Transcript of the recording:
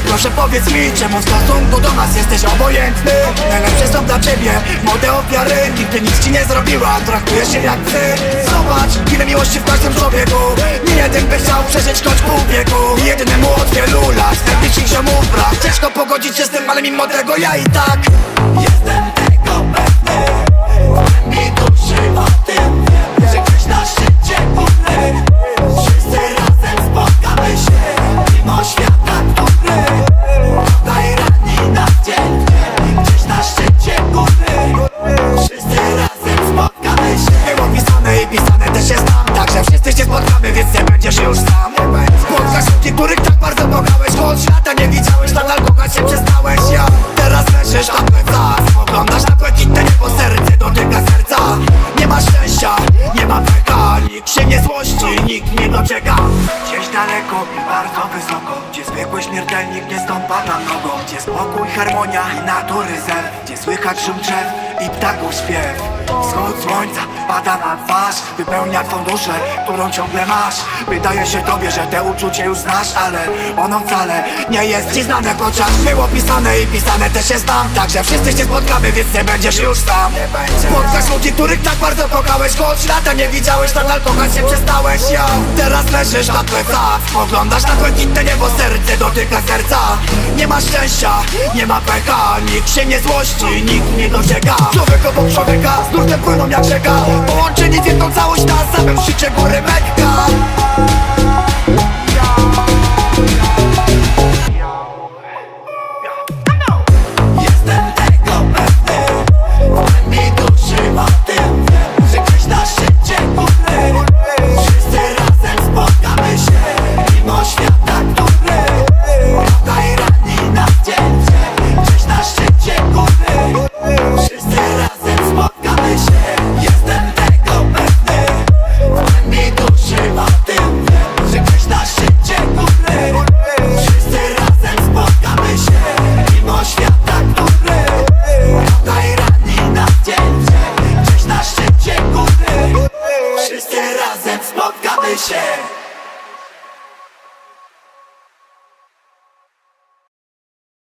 Proszę powiedz mi, czemu w stosunku do nas jesteś obojętny? Najlepsze są dla ciebie młode ofiary. Nigdy nic ci nie zrobiła, traktujesz się jak psy Zobacz, ile miłości w każdym człowieku. Nie jeden by chciał przeżyć choć pół wieku. Jedynemu od wielu lat, najbliższych ziomów brak. Ciężko pogodzić się z tym, ale mimo tego ja i tak pisane i pisane też się znam Także wszyscy się spotkamy, więc nie będziesz już sam. Spotkasz ludzi, których tak bardzo kochałeś. Choć lata nie widziałeś, nadal kochać się przestałeś. Ja teraz leżysz na plecach Spoglądasz na błękitne niebo, serce dotyka serca. Nie ma szczęścia, nie ma pecha Nikt się nie złości, nikt nie docieka Gdzieś daleko i bardzo wysoko Gdzie zwykły śmiertelnik nie stąpa na nogą. Gdzie spokój, harmonia i natury zew Gdzie słychać szum drzew i ptaków śpiew Wschód słońca pada na twarz Wypełnia twą duszę, którą ciągle masz. Wydaje się tobie, że te uczucie już znasz Ale ono wcale nie jest ci znane. Chociaż było pisane i pisane też się znam. Także wszyscy się spotkamy, więc nie będziesz już sam. Spotkasz ludzi, których tak bardzo kochałeś Choć lata nie widziałeś, nadal kochać się przestałeś. Ja Teraz leżysz na plecach Spoglądasz na błękitne niebo, serce dotyka serca. Nie ma szczęścia, nie ma pecha Nikt się nie złości, nikt nie docieka Człowiek obok człowieka, Nurtem płyną jak rzeka. Połączeni w jedną całość na samym szczycie góry Mekka.